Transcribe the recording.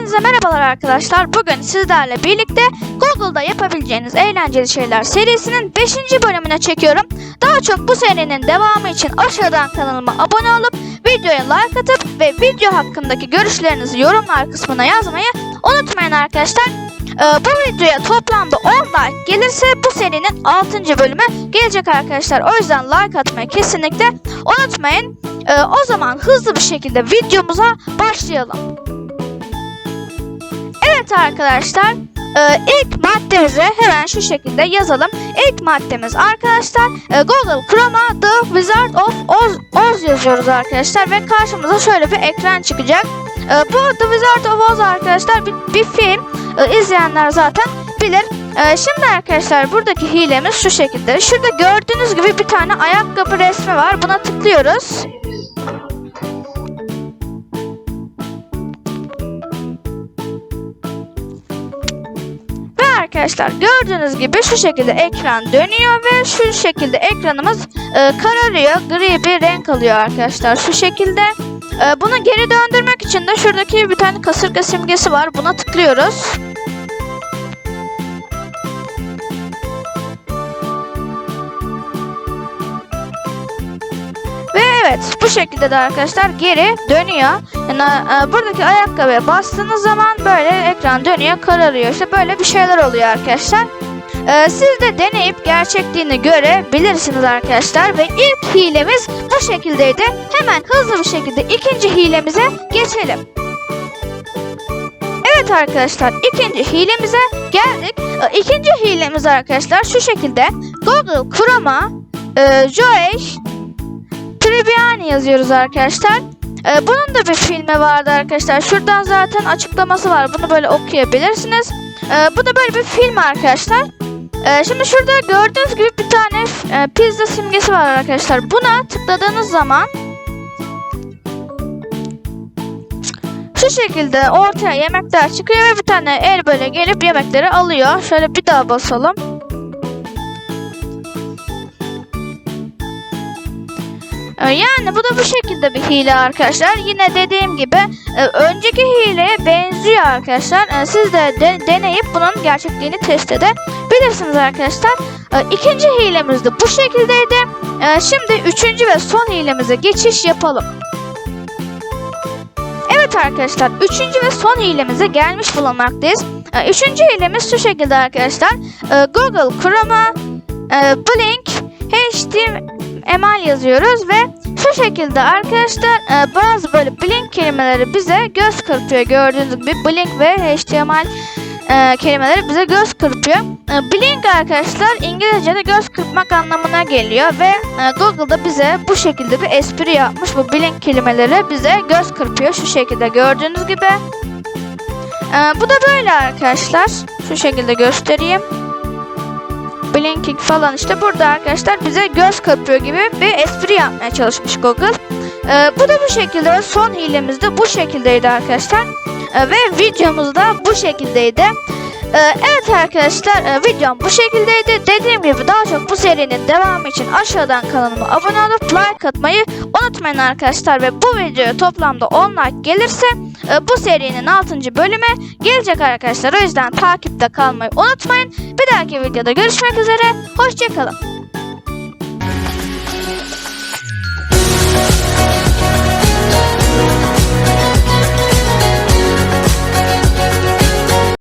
Hepinize merhabalar arkadaşlar. Bugün sizlerle birlikte Google'da yapabileceğiniz eğlenceli şeyler serisinin 5. bölümüne çekiyorum. Daha çok bu serinin devamı için aşağıdan kanalıma abone olup videoya like atıp ve video hakkındaki görüşlerinizi yorumlar kısmına yazmayı unutmayın arkadaşlar. Ee, bu videoya toplamda 10 like gelirse bu serinin 6. bölümü gelecek arkadaşlar. O yüzden like atmayı kesinlikle unutmayın. Ee, o zaman hızlı bir şekilde videomuza başlayalım. Evet arkadaşlar e, ilk maddemizi hemen şu şekilde yazalım. İlk maddemiz arkadaşlar e, Google Chrome'a The Wizard of Oz, Oz yazıyoruz arkadaşlar ve karşımıza şöyle bir ekran çıkacak. E, bu The Wizard of Oz arkadaşlar bir, bir film. E, izleyenler zaten bilir. E, şimdi arkadaşlar buradaki hilemiz şu şekilde. Şurada gördüğünüz gibi bir tane ayakkabı resmi var. Buna tıklıyoruz. Arkadaşlar gördüğünüz gibi şu şekilde ekran dönüyor ve şu şekilde ekranımız e, kararıyor. Gri bir renk alıyor arkadaşlar şu şekilde. E, bunu geri döndürmek için de şuradaki bir tane kasırga simgesi var. Buna tıklıyoruz. Evet bu şekilde de arkadaşlar geri dönüyor. Yani e, buradaki ayakkabıya bastığınız zaman böyle ekran dönüyor kararıyor. İşte böyle bir şeyler oluyor arkadaşlar. E, siz de deneyip gerçekliğini görebilirsiniz arkadaşlar. Ve ilk hilemiz bu şekildeydi. Hemen hızlı bir şekilde ikinci hilemize geçelim. Evet arkadaşlar ikinci hilemize geldik. E, İkinci hilemiz arkadaşlar şu şekilde Google Chrome'a e, Joy Tribbiani yazıyoruz arkadaşlar. Ee, bunun da bir filmi vardı arkadaşlar. Şuradan zaten açıklaması var. Bunu böyle okuyabilirsiniz. Ee, bu da böyle bir film arkadaşlar. Ee, şimdi şurada gördüğünüz gibi bir tane e, pizza simgesi var arkadaşlar. Buna tıkladığınız zaman şu şekilde ortaya yemekler çıkıyor ve bir tane el böyle gelip yemekleri alıyor. Şöyle bir daha basalım. Yani bu da bu şekilde bir hile arkadaşlar. Yine dediğim gibi e, önceki hileye benziyor arkadaşlar. E, Siz de, de deneyip bunun gerçekliğini test edebilirsiniz arkadaşlar. E, İkinci hilemiz de bu şekildeydi. Şimdi üçüncü ve son hilemize geçiş yapalım. Evet arkadaşlar üçüncü ve son hilemize gelmiş bulunmaktayız. Üçüncü hilemiz şu şekilde arkadaşlar. Google Chrome'a Blink HTML yazıyoruz ve şu şekilde arkadaşlar e, bazı böyle blink kelimeleri bize göz kırpıyor. Gördüğünüz gibi blink ve HTML e, kelimeleri bize göz kırpıyor. E, blink arkadaşlar İngilizce'de göz kırpmak anlamına geliyor ve e, Google'da bize bu şekilde bir espri yapmış. Bu blink kelimeleri bize göz kırpıyor şu şekilde gördüğünüz gibi. E, bu da böyle arkadaşlar. Şu şekilde göstereyim. Blinking falan işte burada arkadaşlar bize göz kırpıyor gibi bir espri yapmaya çalışmış Google. Ee, bu da bu şekilde son hilemiz de bu şekildeydi arkadaşlar. Ee, ve videomuz da bu şekildeydi. Ee, evet arkadaşlar e, videom bu şekildeydi. Dediğim gibi daha çok bu serinin devamı için aşağıdan kanalıma abone olup like atmayı unutmayın arkadaşlar. Ve bu videoya toplamda 10 like gelirse e, bu serinin 6. bölümü gelecek arkadaşlar. O yüzden takipte kalmayı unutmayın. Bir dahaki videoda görüşmek üzere. Hoşçakalın.